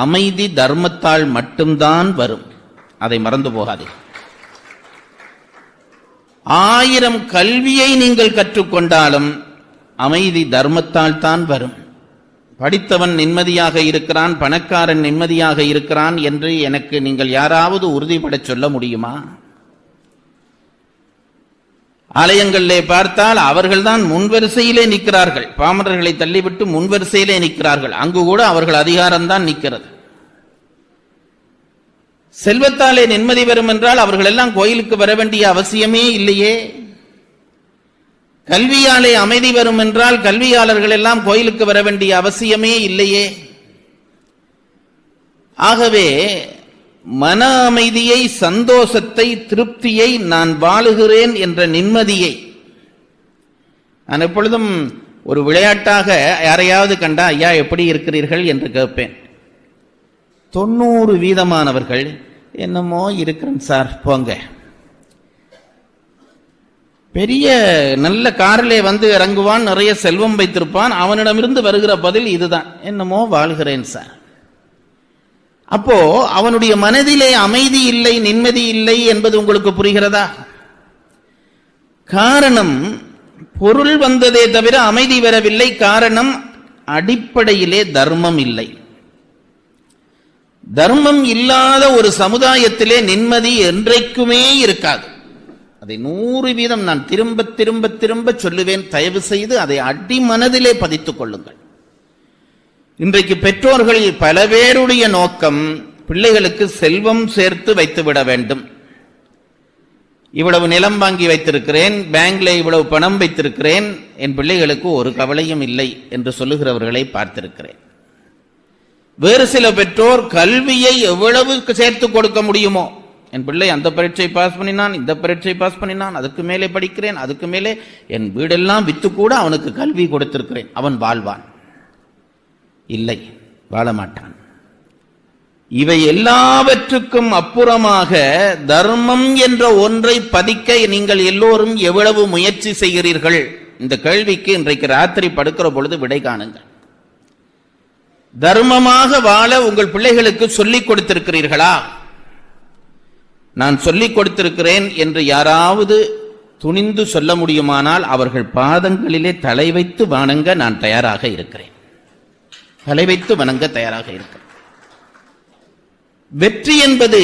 அமைதி தர்மத்தால் மட்டும்தான் வரும். அதை மறந்து போகாதே. ஆயிரம் கல்வியை நீங்கள் கற்றுக்கொண்டாலும் அமைதி தர்மத்தால் தான் வரும். படித்தவன் நிம்மதியாக இருக்கிறான் பணக்காரன் நிம்மதியாக இருக்கிறான் என்று எனக்கு நீங்கள் யாராவது உறுதிபட சொல்ல முடியுமா? ஆலயங்களிலே பார்த்தால் அவர்கள்தான் முன்வரிசையிலே நிற்கிறார்கள். பாமரர்களை தள்ளிவிட்டு முன்வரிசையிலே நிற்கிறார்கள். அங்கு கூட அவர்கள் அதிகாரம்தான் நிற்கிறது. செல்வத்தாலே நிம்மதி வரும் என்றால் அவர்கள் எல்லாம் கோயிலுக்கு வர வேண்டிய அவசியமே இல்லையே. கல்வியாலே அமைதி வரும் என்றால் கல்வியாளர்கள் எல்லாம் கோயிலுக்கு வர வேண்டிய அவசியமே இல்லையே. ஆகவே மன அமைதியை சந்தோஷத்தை திருப்தியை நான் வாழுகிறேன் என்ற நிம்மதியை. நான் எப்பொழுதும் ஒரு விளையாட்டாக யாரையாவது கண்டா ஐயா எப்படி இருக்கிறீர்கள்? என்று கேட்பேன். தொண்ணூறு வீதமானவர்கள் என்னமோ இருக்கிறேன் சார் போங்க. பெரிய நல்ல காரிலே வந்து இறங்குவான் நிறைய செல்வம் வைத்திருப்பான் அவனிடமிருந்து வருகிற பதில் இதுதான். என்னமோ வாழ்கிறேன் சார். அப்போ அவனுடைய மனதிலே அமைதி இல்லை நிம்மதி இல்லை என்பது உங்களுக்கு புரிகிறதா? காரணம் பொருள் வந்ததே தவிர அமைதி வரவில்லை. காரணம் அடிப்படையிலே தர்மம் இல்லை. தர்மம் இல்லாத ஒரு சமுதாயத்திலே நிம்மதி என்றைக்குமே இருக்காது. அதை நூறு வீதம் நான் திரும்ப திரும்ப திரும்ப சொல்லுவேன். தயவு செய்து அதை அடிமனதிலே பதித்துக் கொள்ளுங்கள். இன்றைக்கு பெற்றோர்களில் பல பேருடைய நோக்கம் பிள்ளைகளுக்கு செல்வம் சேர்த்து வைத்து விட வேண்டும். இவ்வளவு நிலம் வாங்கி வைத்திருக்கிறேன் பேங்க்ல இவ்வளவு பணம் வைத்திருக்கிறேன் என் பிள்ளைகளுக்கு ஒரு கவலையும் இல்லை என்று சொல்லுகிறவர்களை பார்த்திருக்கிறேன். வேறு சில பெற்றோர் கல்வியை எவ்வளவு சேர்த்து கொடுக்க முடியுமோ? என் பிள்ளை அந்த பரீட்சை பாஸ் பண்ணினான் இந்த பரீட்சை பாஸ் பண்ணினான் அதுக்கு மேலே படிக்கிறேன் அதுக்கு மேலே என் வீடெல்லாம் வித்து கூட அவனுக்கு கல்வி கொடுத்திருக்கிறேன் அவன் வாழ்வான். இல்லை வாழ மாட்டான் இவை எல்லாவற்றுக்கும் அப்புறமாக தர்மம் என்ற ஒன்றை பதிக்க நீங்கள் எல்லோரும் எவ்வளவு முயற்சி செய்கிறீர்கள்? இந்த கேள்விக்கு இன்றைக்கு ராத்திரி படுக்கிற பொழுது விடை காணுங்கள். தர்மமாக வாழ உங்கள் பிள்ளைகளுக்கு சொல்லிக் கொடுத்திருக்கிறீர்களா? நான் சொல்லிக் கொடுத்திருக்கிறேன் என்று யாராவது துணிந்து சொல்ல முடியுமானால் அவர்கள் பாதங்களிலே தலை வைத்து வாணுங்க நான் தயாராக இருக்கிறேன். தலை வைத்து வணங்க தயாராக இருக்க. வெற்றி என்பது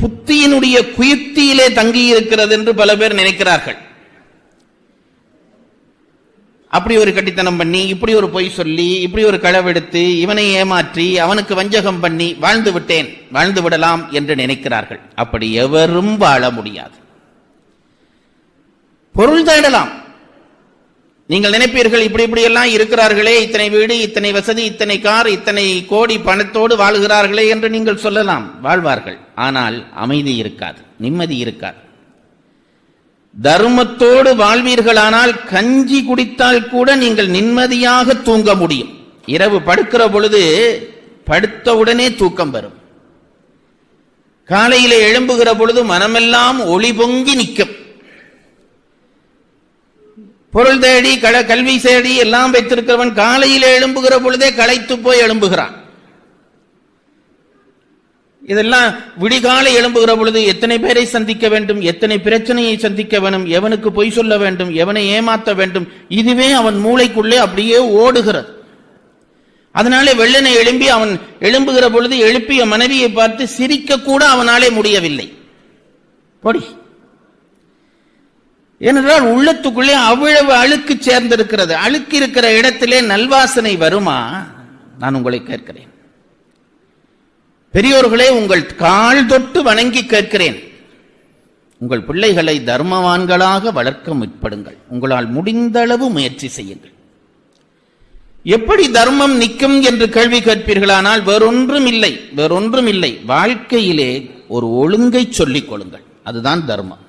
புத்தியினுடைய குயுக்தியிலே தங்கி இருக்கிறது என்று பல பேர் நினைக்கிறார்கள். அப்படி ஒரு கட்டித்தனம் பண்ணி இப்படி ஒரு பொய் சொல்லி இப்படி ஒரு களவெடுத்து இவனை ஏமாற்றி அவனுக்கு வஞ்சகம் பண்ணி வாழ்ந்து விட்டேன் வாழ்ந்து விடலாம் என்று நினைக்கிறார்கள். அப்படி எவரும் வாழ முடியாது. பொருள் தேடலாம். நீங்கள் நினைப்பீர்கள் இப்படி இப்படி எல்லாம் இருக்கிறார்களே இத்தனை வீடு இத்தனை வசதி இத்தனை கார் இத்தனை கோடி பணத்தோடு வாழ்கிறார்களே என்று நீங்கள் சொல்லலாம். வாழ்வார்கள். ஆனால் அமைதி இருக்காது நிம்மதி இருக்காது. தர்மத்தோடு வாழ்வீர்களானால் கஞ்சி குடித்தால் கூட நீங்கள் நிம்மதியாக தூங்க முடியும். இரவு படுக்கிற பொழுது படுத்தவுடனே தூக்கம் வரும். காலையில் எழும்புகிற பொழுது மனமெல்லாம் ஒளி பொங்கி நிற்கும். பொருள் தேடி கல கல்வி தேடி எல்லாம் வைத்திருக்கிறவன் காலையில் எழும்புகிற பொழுதே களைத்து போய் எழும்புகிறான். இதெல்லாம் விடிகாலை எழும்புகிற பொழுது எத்தனை பேரை சந்திக்க வேண்டும் எத்தனை பிரச்சனையை சந்திக்க வேண்டும் எவனுக்கு பொய் சொல்ல வேண்டும் எவனை ஏமாத்த வேண்டும் இதுவே அவன் மூளைக்குள்ளே அப்படியே ஓடுகிறது. அதனாலே வெள்ளனை எழும்பி அவன் எழும்புகிற பொழுது எழுப்பிய மனைவியை பார்த்து சிரிக்க கூட அவனாலே முடியவில்லை. போடி. ஏனென்றால் உள்ளத்துக்குள்ளே அவ்வளவு அழுக்கு சேர்ந்திருக்கிறது. அழுக்கு இருக்கிற இடத்திலே நல்வாசனை வருமா? நான் உங்களை கேட்கிறேன். பெரியோர்களே உங்கள் கால் தொட்டு வணங்கி கேட்கிறேன். உங்கள் பிள்ளைகளை தர்மவான்களாக வளர்க்க முற்படுங்கள். உங்களால் முடிந்த அளவு முயற்சி செய்யுங்கள். எப்படி தர்மம் நிற்கும் என்று கேள்வி கேட்பீர்களானால் வேறொன்றும் இல்லை வேறொன்றும் இல்லை வாழ்க்கையிலே ஒரு ஒழுங்கை சொல்லிக் கொள்ளுங்கள். அதுதான் தர்மம்.